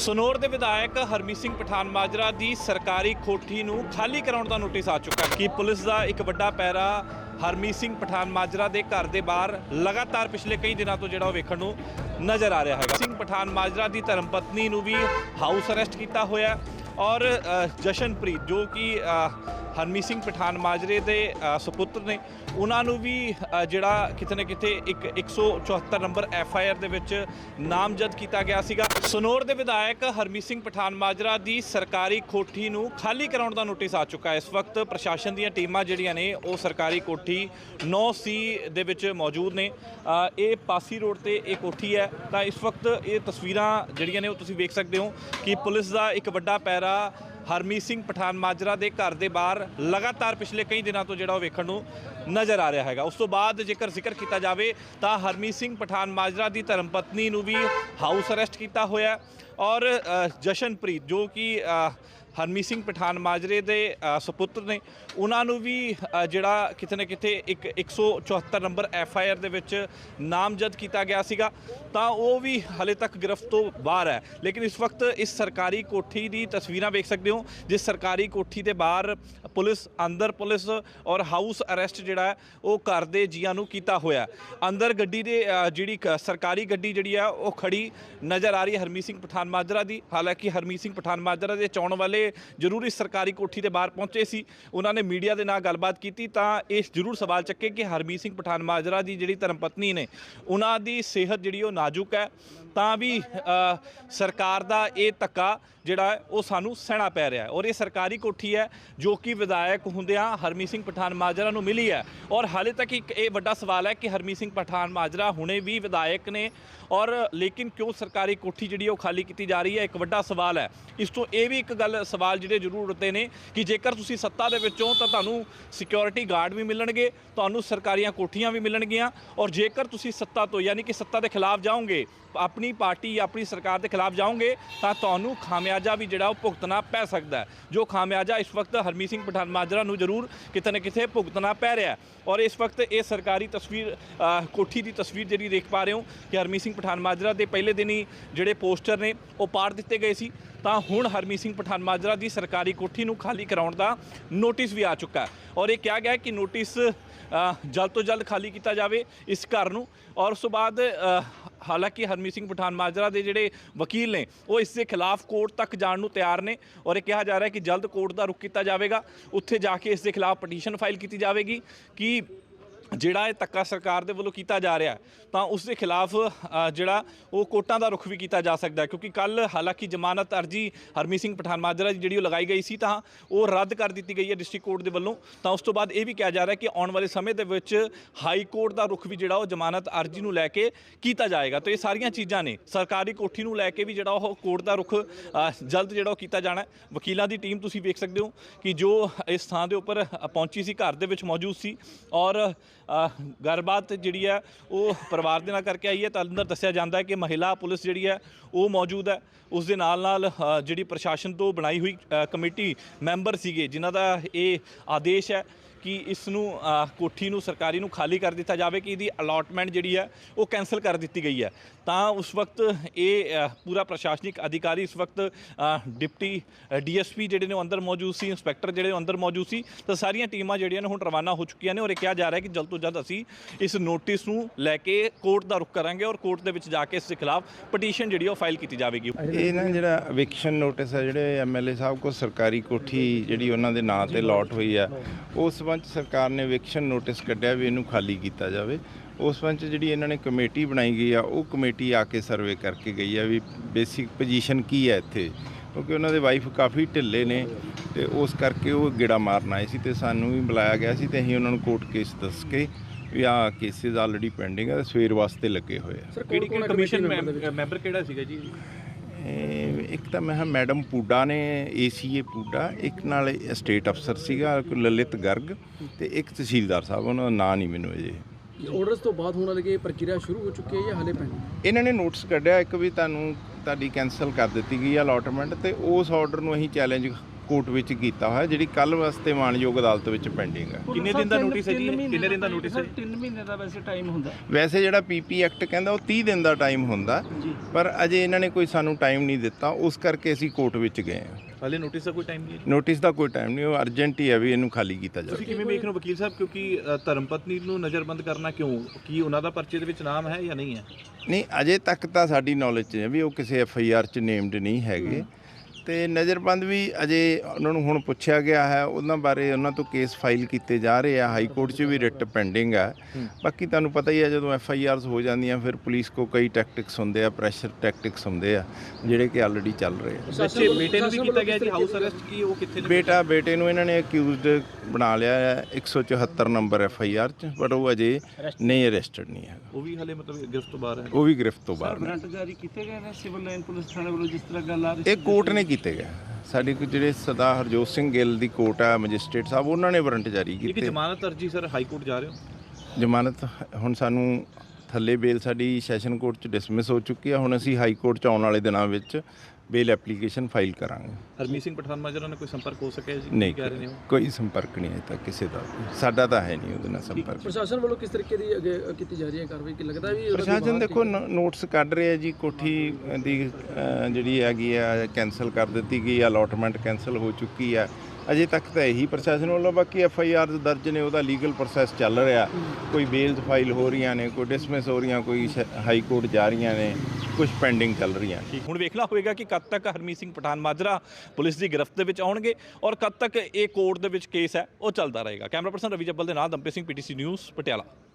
ਸਨੌਰ ਦੇ ਵਿਧਾਇਕ ਹਰਮੀਤ ਸਿੰਘ ਪਠਾਨ ਮਾਜਰਾ ਦੀ ਸਰਕਾਰੀ ਕੋਠੀ ਨੂੰ ਖਾਲੀ ਕਰਾਉਣ ਦਾ ਨੋਟਿਸ ਆ ਚੁੱਕਾ ਹੈ ਕਿ ਪੁਲਿਸ ਦਾ ਇੱਕ ਵੱਡਾ ਪੈਰਾ ਹਰਮੀਤ ਸਿੰਘ ਪਠਾਨ ਮਾਜਰਾ ਦੇ ਘਰ ਦੇ ਬਾਹਰ ਲਗਾਤਾਰ ਪਿਛਲੇ ਕਈ ਦਿਨਾਂ ਤੋਂ ਜਿਹੜਾ ਉਹ ਵੇਖਣ ਨੂੰ ਨਜ਼ਰ ਆ ਰਿਹਾ ਹੈਗਾ। ਸਿੰਘ ਪਠਾਨ ਮਾਜਰਾ ਦੀ ਧਰਮ ਪਤਨੀ ਨੂੰ ਵੀ ਹਾਊਸ ਅਰੈਸਟ ਕੀਤਾ ਹੋਇਆ ਔਰ ਜਸ਼ਨਪ੍ਰੀਤ ਜੋ ਕਿ ਅ, ਹਰਮੀਤ ਸਿੰਘ ਪਠਾਨ ਮਾਜਰੇ ਦੇ ਸੁਪੁੱਤਰ ਨੇ। ਉਹਨਾਂ ਨੂੰ ਵੀ ਜਿਹੜਾ ਕਿਤੇ ਨਾ ਕਿਤੇ ਇੱਕ 174 ਨੰਬਰ ਐਫ ਆਈ ਆਰ ਦੇ ਵਿੱਚ ਨਾਮਜ਼ਦ ਕੀਤਾ ਗਿਆ ਸੀਗਾ। ਸਨੌਰ ਦੇ ਵਿਧਾਇਕ ਹਰਮੀਤ ਸਿੰਘ ਪਠਾਨ ਮਾਜਰਾ ਦੀ ਸਰਕਾਰੀ ਕੋਠੀ ਨੂੰ ਖਾਲੀ ਕਰਾਉਣ ਦਾ ਨੋਟਿਸ ਆ ਚੁੱਕਾ ਹੈ। ਇਸ ਵਕਤ ਪ੍ਰਸ਼ਾਸਨ ਦੀਆਂ ਟੀਮਾਂ ਜਿਹੜੀਆਂ ਨੇ ਉਹ ਸਰਕਾਰੀ ਕੋਠੀ 9 ਸੀ ਦੇ ਵਿੱਚ ਮੌਜੂਦ ਨੇ। ਇਹ ਪਾਸੀ ਰੋਡ ਤੇ ਇਹ ਕੋਠੀ ਹੈ। ਤਾਂ ਇਸ ਵਕਤ ਇਹ ਤਸਵੀਰਾਂ ਜਿਹੜੀਆਂ ਨੇ ਉਹ ਤੁਸੀਂ ਵੇਖ ਸਕਦੇ ਹੋ ਕਿ ਪੁਲਿਸ ਦਾ ਇੱਕ ਵੱਡਾ ਪੈਰਾ ਹਰਮੀਤ ਸਿੰਘ ਪਠਾਨ ਮਾਜਰਾ ਦੇ ਘਰ ਦੇ ਬਾਹਰ ਲਗਾਤਾਰ ਪਿਛਲੇ ਕਈ ਦਿਨਾਂ ਤੋਂ ਜਿਹੜਾ ਉਹ ਵੇਖਣ ਨੂੰ ਨਜ਼ਰ ਆ ਰਿਹਾ ਹੈਗਾ। ਉਸ ਤੋਂ ਬਾਅਦ ਜੇਕਰ ਜ਼ਿਕਰ ਕੀਤਾ ਜਾਵੇ ਤਾਂ ਹਰਮੀਤ ਸਿੰਘ ਪਠਾਨ ਮਾਜਰਾ ਦੀ ਧਰਮ ਪਤਨੀ ਨੂੰ ਵੀ ਹਾਊਸ ਅਰੈਸਟ ਕੀਤਾ ਹੋਇਆ ਔਰ ਜਸ਼ਨਪ੍ਰੀਤ ਜੋ ਕਿ ਹਰਮੀਤ ਸਿੰਘ ਪਠਾਨ ਮਾਜਰੇ ਦੇ ਅ, ਸੁਪੁੱਤਰ ਨੇ ਉਹਨਾਂ ਨੂੰ ਵੀ ਜਿਹੜਾ ਕਿਤੇ ਨਾ ਕਿਤੇ ਇੱਕ 174 ਨੰਬਰ ਐਫ ਆਈ ਆਰ ਦੇ ਵਿੱਚ ਨਾਮਜ਼ਦ ਕੀਤਾ ਗਿਆ ਸੀਗਾ ਤਾਂ ਉਹ ਵੀ ਹਲੇ ਤੱਕ ਗ੍ਰਿਫਤ ਤੋਂ ਬਾਹਰ ਹੈ। ਲੇਕਿਨ ਇਸ ਵਕਤ ਇਸ ਸਰਕਾਰੀ ਕੋਠੀ ਦੀ ਤਸਵੀਰਾਂ ਵੇਖ ਸਕਦੇ ਹੋ ਜਿਸ ਸਰਕਾਰੀ ਕੋਠੀ ਦੇ ਬਾਹਰ ਪੁਲਿਸ ਅੰਦਰ ਪੁਲਿਸ ਔਰ ਹਾਊਸ ਅਰੈਸਟ ਜਿਹੜਾ ਉਹ ਘਰ ਦੇ ਜੀਆਂ ਨੂੰ ਕੀਤਾ ਹੋਇਆ ਅੰਦਰ ਗੱਡੀ ਦੇ ਜਿਹੜੀ ਕ- ਸਰਕਾਰੀ ਗੱਡੀ ਜਿਹੜੀ ਆ ਉਹ ਖੜੀ ਨਜ਼ਰ ਆ ਰਹੀ ਹੈ ਹਰਮੀਤ ਸਿੰਘ ਪਠਾਨ ਮਾਜਰਾ ਦੀ, ਹਾਲਾਂਕਿ ਹਰਮੀਤ ਸਿੰਘ ਪਠਾਨ ਮਾਜਰਾ ਦੇ ਚਾਉਣ ਵਾਲੇ ਜ਼ਰੂਰ ਇਸ ਸਰਕਾਰੀ ਕੋਠੀ ਦੇ ਬਾਹਰ ਪਹੁੰਚੇ ਸੀ। ਉਹਨਾਂ ਨੇ ਮੀਡੀਆ ਦੇ ਨਾਲ ਗੱਲਬਾਤ ਕੀਤੀ ਤਾਂ ਇਹ ਜ਼ਰੂਰ ਸਵਾਲ ਚੱਕੇ ਕਿ ਹਰਮੀਤ ਸਿੰਘ ਪਠਾਨ ਮਾਜਰਾ ਦੀ ਜਿਹੜੀ ਧਰਮ ਪਤਨੀ ਨੇ, ਉਹਨਾਂ ਦੀ ਸਿਹਤ ਜਿਹੜੀ ਉਹ ਨਾਜ਼ੁਕ ਹੈ, ਤਾਂ ਵੀ ਸਰਕਾਰ ਦਾ ਇਹ ਧੱਕਾ ਜਿਹੜਾ ਉਹ ਸਾਨੂੰ ਸਹਿਣਾ ਪੈ ਰਿਹਾ ਹੈ। ਔਰ ਇਹ ਸਰਕਾਰੀ ਕੋਠੀ ਹੈ ਜੋ ਕਿ ਵਿਧਾਇਕ ਹੁੰਦਿਆਂ ਹਰਮੀਤ ਸਿੰਘ ਪਠਾਨ ਮਾਜਰਾ ਨੂੰ ਮਿਲੀ ਹੈ। ਔਰ ਹਾਲੇ ਤੱਕ ਇੱਕ ਇਹ ਵੱਡਾ ਸਵਾਲ ਹੈ ਕਿ ਹਰਮੀਤ ਸਿੰਘ ਪਠਾਨ ਮਾਜਰਾ ਹੁਣੇ ਵੀ ਵਿਧਾਇਕ ਨੇ, ਔਰ ਲੇਕਿਨ ਕਿਉਂ ਸਰਕਾਰੀ ਕੋਠੀ ਜਿਹੜੀ ਉਹ ਖਾਲੀ ਕੀਤੀ ਜਾ ਰਹੀ ਹੈ, ਇੱਕ ਵੱਡਾ ਸਵਾਲ ਹੈ। ਇਸ ਤੋਂ ਇਹ ਵੀ ਇੱਕ ਗੱਲ, ਸਵਾਲ ਜਿਹੜੇ ਜ਼ਰੂਰ ਉੱਠਦੇ ਨੇ ਕਿ ਜੇਕਰ ਤੁਸੀਂ ਸੱਤਾ ਦੇ ਵਿੱਚੋਂ ਤਾਂ ਤੁਹਾਨੂੰ ਸਿਕਿਉਰਿਟੀ ਗਾਰਡ ਵੀ ਮਿਲਣਗੇ, ਤੁਹਾਨੂੰ ਸਰਕਾਰੀਆਂ ਕੋਠੀਆਂ ਵੀ ਮਿਲਣਗੀਆਂ ਔਰ ਜੇਕਰ ਤੁਸੀਂ ਸੱਤਾ ਤੋਂ, ਯਾਨੀ ਕਿ ਸੱਤਾ ਦੇ ਖਿਲਾਫ ਜਾਓਗੇ ਆਪਣੀ ਪਾਰਟੀ ਆਪਣੀ ਸਰਕਾਰ ਦੇ ਖਿਲਾਫ ਜਾਓਗੇ ਤਾਂ ਤੁਹਾਨੂੰ ਖਾਮਿਆਜਾ ਵੀ ਜਿਹੜਾ ਉਹ ਭੁਗਤਣਾ ਪੈ ਸਕਦਾ ਜੋ ਖਾਮਿਆਜਾ ਇਸ ਵਕਤ ਹਰਮੀਤ ਸਿੰਘ ਪਠਾਨ ਮਾਜਰਾ ਨੂੰ ਜ਼ਰੂਰ ਕਿਤੇ ਨਾ ਕਿਤੇ ਭੁਗਤਣਾ ਪੈ ਰਿਹਾ ਔਰ ਇਸ ਵਕਤ ਇਹ ਸਰਕਾਰੀ ਤਸਵੀਰ ਕੋਠੀ ਦੀ ਤਸਵੀਰ ਜਿਹੜੀ ਦੇਖ ਪਾ ਰਹੇ ਹੋ ਕਿ ਹਰਮੀਤ ਸਿੰਘ ਪਠਾਨ ਮਾਜਰਾ ਦੇ ਪਹਿਲੇ ਦਿਨ ਹੀ ਜਿਹੜੇ ਪੋਸਟਰ ਨੇ ਉਹ ਪਾੜ ਦਿੱਤੇ ਗਏ ਸੀ। ਤਾਂ ਹੁਣ ਹਰਮੀਤ ਸਿੰਘ ਪਠਾਨ ਮਾਜਰਾ ਦੀ ਸਰਕਾਰੀ ਕੋਠੀ ਨੂੰ ਖਾਲੀ ਕਰਾਉਣ ਦਾ ਨੋਟਿਸ ਵੀ ਆ ਚੁੱਕਾ ਔਰ ਇਹ ਕਿਹਾ ਗਿਆ ਕਿ ਨੋਟਿਸ ਜਲਦ ਤੋਂ ਜਲਦ ਖਾਲੀ ਕੀਤਾ ਜਾਵੇ ਇਸ ਘਰ ਨੂੰ। ਔਰ ਉਸ ਤੋਂ ਬਾਅਦ ਹਾਲਾਂਕਿ ਹਰਮੀਤ ਸਿੰਘ ਪਠਾਨ ਮਾਜਰਾ ਦੇ ਜਿਹੜੇ ਵਕੀਲ ਨੇ, ਉਹ ਇਸ ਦੇ ਖਿਲਾਫ ਕੋਰਟ ਤੱਕ ਜਾਣ ਨੂੰ ਤਿਆਰ ਨੇ। ਔਰ ਇਹ ਕਿਹਾ ਜਾ ਰਿਹਾ ਹੈ ਕਿ ਜਲਦ ਕੋਰਟ ਦਾ ਰੁਖ ਕੀਤਾ ਜਾਵੇਗਾ। ਉੱਥੇ ਜਾ ਕੇ ਇਸ ਦੇ ਖਿਲਾਫ ਪਟੀਸ਼ਨ ਫਾਈਲ ਕੀਤੀ ਜਾਵੇਗੀ ਕਿ ਜਿਹੜਾ ਇਹ ਧੱਕਾ ਸਰਕਾਰ ਦੇ ਵੱਲੋਂ ਕੀਤਾ ਜਾ ਰਿਹਾ ਤਾਂ ਉਸ ਦੇ ਖਿਲਾਫ ਜਿਹੜਾ ਉਹ ਕੋਟਾਂ ਦਾ ਰੁਖ ਵੀ ਕੀਤਾ ਜਾ ਸਕਦਾ ਕਿਉਂਕਿ ਕੱਲ ਹਾਲਾਂਕਿ ਜ਼ਮਾਨਤ ਅਰਜੀ ਹਰਮੀਤ ਸਿੰਘ ਪਠਾਨ ਮਾਜਰਾ ਦੀ ਜਿਹੜੀ ਉਹ ਲਗਾਈ ਗਈ ਸੀ, ਤਾਂ ਉਹ ਰੱਦ ਕਰ ਦਿੱਤੀ ਗਈ ਹੈ ਡਿਸਟ੍ਰਿਕਟ ਕੋਰਟ ਦੇ ਵੱਲੋਂ। ਤਾਂ ਉਸ ਤੋਂ ਬਾਅਦ ਇਹ ਵੀ ਕਿਹਾ ਜਾ ਰਿਹਾ ਕਿ ਆਉਣ ਵਾਲੇ ਸਮੇਂ ਦੇ ਵਿੱਚ ਹਾਈ ਕੋਰਟ ਦਾ ਰੁਖ ਵੀ ਜਿਹੜਾ ਉਹ ਜ਼ਮਾਨਤ ਅਰਜੀ ਨੂੰ ਲੈ ਕੇ ਕੀਤਾ ਜਾਏਗਾ। ਤਾਂ ਇਹ ਸਾਰੀਆਂ ਚੀਜ਼ਾਂ ਨੇ, ਸਰਕਾਰੀ ਕੋਠੀ ਨੂੰ ਲੈ ਕੇ ਵੀ ਜਿਹੜਾ ਉਹ ਕੋਰਟ ਦਾ ਰੁਖ ਜਲਦ ਜਿਹੜਾ ਉਹ ਕੀਤਾ ਜਾਣਾ ਵਕੀਲਾਂ ਦੀ ਟੀਮ ਤੁਸੀਂ ਵੇਖ ਸਕਦੇ ਹੋ ਕਿ ਜੋ ਇਸ ਥਾਂ ਦੇ ਉੱਪਰ ਪਹੁੰਚੀ ਸੀ, ਘਰ ਦੇ ਵਿੱਚ ਮੌਜੂਦ ਸੀ ਔਰ ਗੱਲਬਾਤ ਜਿਹੜੀ ਹੈ, ਉਹ ਪਰਿਵਾਰ ਦੇ ਨਾਲ ਕਰਕੇ ਆਈ ਹੈ। ਤਾਂ ਅੰਦਰ ਦੱਸਿਆ ਜਾਂਦਾ ਹੈ ਕਿ ਮਹਿਲਾ ਪੁਲਿਸ ਜਿਹੜੀ ਹੈ, ਉਹ ਮੌਜੂਦ ਹੈ। ਉਸ ਦੇ ਨਾਲ ਨਾਲ ਜਿਹੜੀ ਪ੍ਰਸ਼ਾਸਨ ਤੋਂ ਬਣਾਈ ਹੋਈ ਕਮੇਟੀ ਮੈਂਬਰ ਸੀਗੇ, ਜਿਨ੍ਹਾਂ ਦਾ ਇਹ ਆਦੇਸ਼ ਹੈ ਕਿ ਇਸ ਨੂੰ ਕੋਠੀ ਨੂੰ ਸਰਕਾਰੀ ਨੂੰ ਖਾਲੀ ਕਰ ਦਿੱਤਾ ਜਾਵੇ ਕਿ ਇਹਦੀ ਅਲਾਟਮੈਂਟ ਜਿਹੜੀ ਹੈ ਉਹ ਕੈਨਸਲ ਕਰ ਦਿੱਤੀ ਗਈ ਹੈ। ਤਾਂ ਉਸ ਵਕਤ ਇਹ ਪੂਰਾ ਪ੍ਰਸ਼ਾਸਨਿਕ ਅਧਿਕਾਰੀ ਇਸ ਵਕਤ ਅ, ਡਿਪਟੀ ਡੀਐਸਪੀ ਜਿਹੜੇ ਨੇ ਉਹ ਅੰਦਰ ਮੌਜੂਦ ਸੀ ਇੰਸਪੈਕਟਰ ਜਿਹੜੇ ਅੰਦਰ ਮੌਜੂਦ ਸੀ। ਤਾਂ ਸਾਰੀਆਂ ਟੀਮਾਂ ਜਿਹੜੀਆਂ ਨੇ ਹੁਣ ਰਵਾਨਾ ਹੋ ਚੁੱਕੀਆਂ ਨੇ ਔਰ ਇਹ ਕਿਹਾ ਜਾ ਰਿਹਾ ਹੈ ਕਿ ਜਲਦ ਤੋਂ ਜਲਦ ਅਸੀਂ ਇਸ ਨੋਟਿਸ ਨੂੰ ਲੈ ਕੇ ਕੋਰਟ ਦਾ ਰੁਖ ਕਰਾਂਗੇ ਔਰ ਕੋਰਟ ਦੇ ਵਿੱਚ ਜਾ ਕੇ ਇਸ ਦੇ ਖਿਲਾਫ ਪਟੀਸ਼ਨ ਜਿਹੜੀ ਉਹ ਫਾਈਲ ਕੀਤੀ ਜਾਵੇਗੀ। ਇਹ ਨਾ ਜਿਹੜਾ ਅਵਿਕਸ਼ਨ ਨੋਟਿਸ ਹੈ ਜਿਹੜੇ ਐਮਐਲਏ ਸਾਹਿਬ ਕੋ ਸਰਕਾਰੀ ਕੋਠੀ ਜਿਹੜੀ ਉਹਨਾਂ ਦੇ ਨਾਂ ਤੇ ਲੋਟ ਹੋਈ ਹੈ ਉਸ ਸੰਬੰਧ ਸਰਕਾਰ ਨੇ ਅਵਿਕਸ਼ਨ ਨੋਟਿਸ ਕੱਢਿਆ ਵੀ ਇਹਨੂੰ ਖਾਲੀ ਕੀਤਾ ਜਾਵੇ। ਉਸ ਸੰਬੰਧ ਜਿਹੜੀ ਇਹਨਾਂ ਨੇ ਕਮੇਟੀ ਬਣਾਈ ਗਈ ਆ ਉਹ ਕਮੇਟੀ ਆ ਕੇ ਸਰਵੇ ਕਰਕੇ ਗਈ ਆ ਵੀ ਬੇਸਿਕ ਪੋਜੀਸ਼ਨ ਕੀ ਹੈ ਇੱਥੇ। ਕਿਉਂਕਿ ਉਹਨਾਂ ਦੇ ਵਾਈਫ ਕਾਫੀ ਢਿੱਲੇ ਨੇ ਤੇ ਉਸ ਕਰਕੇ ਉਹ ਗੇੜਾ ਮਾਰਨ ਆਏ ਸੀ ਤੇ ਸਾਨੂੰ ਵੀ ਬੁਲਾਇਆ ਗਿਆ ਸੀ ਤੇ ਅਸੀਂ ਉਹਨਾਂ ਨੂੰ ਕੋਰਟ ਕੇਸ ਦੱਸ ਕੇ ਵੀ ਆਹ ਕੇਸਿਸ ਆਲਰੇਡੀ ਪੈਂਡਿੰਗ ਆ ਸਵੇਰ ਵਾਸਤੇ ਲੱਗੇ ਹੋਏ ਆ। ਕਿਹੜੀ ਕਿਹੜੀ ਕਮਿਸ਼ਨ ਮੈਂਬਰ ਕਿਹੜਾ ਸੀਗਾ ਜੀ? ਇੱਕ ਤਾਂ ਮੈਂ ਕਿਹਾ ਮੈਡਮ ਪੂਡਾ ਨੇ ਏਸੀਏ ਪੂਡਾ ਇੱਕ ਨਾਲ ਸਟੇਟ ਅਫਸਰ ਸੀਗਾ ਲਲਿਤ ਗਰਗ ਤੇ ਇੱਕ ਤਹਿਸੀਲਦਾਰ ਸਾਹਿਬ ਉਹਨਾਂ ਦਾ ਨਾਂ ਨਹੀਂ ਮੈਨੂੰ ਅਜੇ। ਆਰਡਰਸ ਤੋਂ ਬਾਅਦ ਹੋਣ ਵਾਲੀ ਇਹ ਪ੍ਰਕਿਰਿਆ ਸ਼ੁਰੂ ਹੋ ਚੁੱਕੀ ਹੈ ਜਾਂ ਹਲੇ ਪੈਂਡਿੰਗ ਇਹਨਾਂ ਨੇ ਨੋਟਿਸ ਕੱਢਿਆ ਇੱਕ ਵੀ ਤੁਹਾਨੂੰ ਤੁਹਾਡੀ ਕੈਨਸਲ ਕਰ ਦਿੱਤੀ ਗਈ ਆ ਅਲਾਟਮੈਂਟ ਤੇ ਉਸ ਆਰਡਰ ਨੂੰ ਅਸੀਂ ਚੈਲੰਜ ਕੋਰਟ ਵਿੱਚ ਕੀਤਾ ਹੋਇਆ ਜਿਹੜੀ ਕੱਲ ਵਾਸਤੇ ਮਾਨਯੋਗ ਅਦਾਲਤ ਵਿੱਚ ਪੈਂਡਿੰਗ ਹੈ। ਕਿੰਨੇ ਦਿਨ ਦਾ ਨੋਟਿਸ ਹੈ ਜੀ? ਕਿੰਨੇ ਦਿਨ ਦਾ ਨੋਟਿਸ ਹੈ 3 ਮਹੀਨੇ ਦਾ ਵੈਸੇ ਟਾਈਮ ਹੁੰਦਾ। ਵੈਸੇ ਜਿਹੜਾ ਪੀਪੀ ਐਕਟ ਕਹਿੰਦਾ ਉਹ 30 ਦਿਨ ਦਾ ਟਾਈਮ ਹੁੰਦਾ। ਪਰ ਅਜੇ ਇਹਨਾਂ ਨੇ ਕੋਈ ਸਾਨੂੰ ਟਾਈਮ ਨਹੀਂ ਦਿੱਤਾ। ਉਸ ਕਰਕੇ ਅਸੀਂ ਕੋਰਟ ਵਿੱਚ ਗਏ ਹਾਂ। ਹਾਲੇ ਨੋਟਿਸ ਦਾ ਕੋਈ ਟਾਈਮ ਨਹੀਂ ਹੈ ਨੋਟਿਸ ਦਾ ਕੋਈ ਟਾਈਮ ਨਹੀਂ ਉਹ ਅਰਜੈਂਟ ਹੀ ਹੈ ਵੀ ਇਹਨੂੰ ਖਾਲੀ ਕੀਤਾ ਜਾਵੇ। ਤੁਸੀਂ ਕਿਵੇਂ ਵੇਖ ਰਹੇ ਹੋ ਵਕੀਲ ਸਾਹਿਬ? ਕਿਉਂਕਿ ਅ, ਧਰਮ ਪਤਨੀ ਨੂੰ ਨਜ਼ਰਬੰਦ ਕਰਨਾ ਕਿਉਂ? ਕੀ ਉਹਨਾਂ ਦਾ ਪਰਚੇ ਦੇ ਵਿੱਚ ਨਾਮ ਹੈ ਜਾਂ ਨਹੀਂ ਹੈ? ਨਹੀਂ ਅਜੇ ਤੱਕ ਤਾਂ ਸਾਡੀ ਨੌਲੇਜ 'ਚ ਹੈ ਵੀ ਉਹ ਕਿਸੇ ਐਫ ਆਈ ਆਰ 'ਚ ਨੇਮਡ ਨਹੀਂ ਹੈਗੇ। ਤੇ ਨਜ਼ਰਬੰਦ ਵੀ ਅਜੇ ਉਹਨਾਂ ਨੂੰ ਹੁਣ ਪੁੱਛਿਆ ਗਿਆ ਹੈ ਉਹਨਾਂ ਬਾਰੇ ਉਹਨਾਂ ਤੋਂ ਕੇਸ ਫਾਈਲ ਕੀਤੇ ਜਾ ਰਹੇ ਆ ਹਾਈ ਕੋਰਟ 'ਚ ਵੀ ਰਿਟ ਪੈਂਡਿੰਗ ਹੈ। ਬਾਕੀ ਤੁਹਾਨੂੰ ਪਤਾ ਹੀ ਹੈ ਜਦੋਂ ਐਫ ਆਈ ਆਰਸ ਹੋ ਜਾਂਦੀਆਂ ਫਿਰ ਪੁਲਿਸ ਕੋ ਕਈ ਟੈਕਟਿਕਸ ਹੁੰਦੇ ਆ ਪ੍ਰੈਸ਼ਰ ਟੈਕਟਿਕਸ ਹੁੰਦੇ ਆ ਜਿਹੜੇ ਕਿ ਆਲਰੇਡੀ ਚੱਲ ਰਹੇ ਆ। ਬੱਚੇ ਬੇਟੇ ਨੂੰ ਵੀ ਕੀਤਾ ਗਿਆ ਜੀ ਹਾਊਸ ਅਰੈਸਟ ਕੀ ਉਹ ਕਿੱਥੇ ਬੇਟਾ ਬੇਟੇ ਨੂੰ ਇਹਨਾਂ ਨੇ ਅਕਿਊਜ਼ਡ ਬਣਾ ਲਿਆ ਹੈ 174 ਨੰਬਰ ਐਫ ਆਈ ਆਰ 'ਚ ਬਟ ਉਹ ਅਜੇ ਨਹੀਂ ਅਰੈਸਟਡ ਨਹੀਂ ਹੈਗਾ। ਉਹ ਵੀ ਹਾਲੇ ਮਤਲਬ ਗ੍ਰਿਫਤ ਤੋਂ ਬਾਹਰ ਹੈ। ਉਹ ਵੀ ਗ੍ਰਿਫਤ ਤੋਂ ਬਾਹਰ ਨੇ। ਜਾਰੀ ਕੀਤੇ ਗਏ ਨੇ ਸਿਵਲ ਲਾਈਨ ਪੁਲਿਸ ਥਾਣੇ ਵੱਲੋਂ ਜਿਸ ਤਰ੍ਹਾਂ ਗੱਲ ਆ ਰਹੀ ਇਹ ਕੋਰਟ ਨੇ ਕੀਤੇ ਗਏ? ਸਾਡੇ ਕੋਲ ਜਿਹੜੇ ਸਦਾ ਹਰਜੋਤ ਸਿੰਘ ਗਿੱਲ ਦੀ ਕੋਰਟ ਆ ਮੈਜਿਸਟ੍ਰੇਟ ਸਾਹਿਬ ਉਹਨਾਂ ਨੇ ਵਾਰੰਟ ਜਾਰੀ ਇੱਕ ਕੀਤੇ। ਜ਼ਮਾਨਤ ਅਰਜੀ ਸਰ ਹਾਈ ਕੋਰਟ ਜਾ ਰਹੇ ਹੋ? ਜ਼ਮਾਨਤ ਹੁਣ ਸਾਨੂੰ ਥੱਲੇ ਬੇਲ ਸਾਡੀ ਸੈਸ਼ਨ ਕੋਰਟ ਚ ਡਿਸਮਿਸ ਹੋ ਚੁੱਕੀ ਆ। ਹੁਣ ਅਸੀਂ ਹਾਈ ਕੋਰਟ ਚ ਆਉਣ ਵਾਲੇ ਦਿਨਾਂ ਵਿੱਚ ਬੇਲ ਐਪਲੀਕੇਸ਼ਨ ਫਾਈਲ ਕਰਾਂਗੇ। ਹਰਮੀਤ ਸਿੰਘ ਪਠਾਨ ਮਾਜਰਾ ਨਾਲ ਕੋਈ ਸੰਪਰਕ ਹੋ ਸਕਿਆ ਜੀ? ਨਹੀਂ ਕੀ ਕਹਿ ਰਹੇ ਨੇ ਉਹ? ਕੋਈ ਸੰਪਰਕ ਨਹੀਂ ਅਜੇ ਤੱਕ ਕਿਸੇ ਦਾ ਸਾਡਾ ਤਾਂ ਹੈ ਨਹੀਂ ਉਹਦੇ ਨਾਲ ਸੰਪਰਕ। ਪ੍ਰਸ਼ਾਸਨ ਵੱਲੋਂ ਕਿਸ ਤਰੀਕੇ ਦੀ ਅੱਗੇ ਕੀਤੀ ਜਾ ਰਹੀ ਹੈ ਕਾਰਵਾਈ? ਕਿ ਲੱਗਦਾ ਵੀ ਪ੍ਰਸ਼ਾਸਨ ਦੇਖੋ ਨੋਟਸ ਕੱਢ ਰਿਹਾ ਜੀ ਕੋਠੀ ਦੀ ਜਿਹੜੀ ਹੈਗੀ ਆ ਕੈਨਸਲ ਕਰ ਦਿੱਤੀ ਗਈ ਅਲੋਟਮੈਂਟ ਕੈਨਸਲ ਹੋ ਚੁੱਕੀ ਆ। ਅਜੇ ਤੱਕ ਤਾਂ ਇਹੀ ਪ੍ਰਸ਼ਾਸਨ ਵੱਲੋਂ ਬਾਕੀ ਐਫ ਆਈ ਆਰ ਦਰਜ ਨੇ ਉਹਦਾ ਲੀਗਲ ਪ੍ਰੋਸੈਸ ਚੱਲ ਰਿਹਾ। ਕੋਈ ਬੇਲਸ ਫਾਈਲ ਹੋ ਰਹੀਆਂ ਨੇ ਕੋਈ ਡਿਸਮਿਸ ਹੋ ਰਹੀਆਂ ਕੋਈ ਹਾਈ ਕੋਰਟ ਜਾ ਰਹੀਆਂ ਨੇ ਕੁਝ ਪੈਂਡਿੰਗ ਚੱਲ ਰਹੀਆਂ। ਠੀਕ। ਹੁਣ ਵੇਖਣਾ ਹੋਵੇਗਾ ਕਿ ਕਦ ਤੱਕ ਹਰਮੀਤ ਸਿੰਘ ਪਠਾਨ ਮਾਜਰਾ ਪੁਲਿਸ ਦੀ ਗ੍ਰਿਫਤ ਦੇ ਵਿੱਚ ਆਉਣਗੇ ਔਰ ਕਦ ਤੱਕ ਇਹ ਕੋਰਟ ਦੇ ਵਿੱਚ ਕੇਸ ਹੈ ਉਹ ਚੱਲਦਾ ਰਹੇਗਾ। ਕੈਮਰਾ ਪਰਸਨ ਰਵੀ ਜੱਬਲ ਦੇ ਨਾਲ ਦੰਪੇ ਸਿੰਘ ਪੀਟੀਸੀ ਨਿਊਜ਼ ਪਟਿਆਲਾ।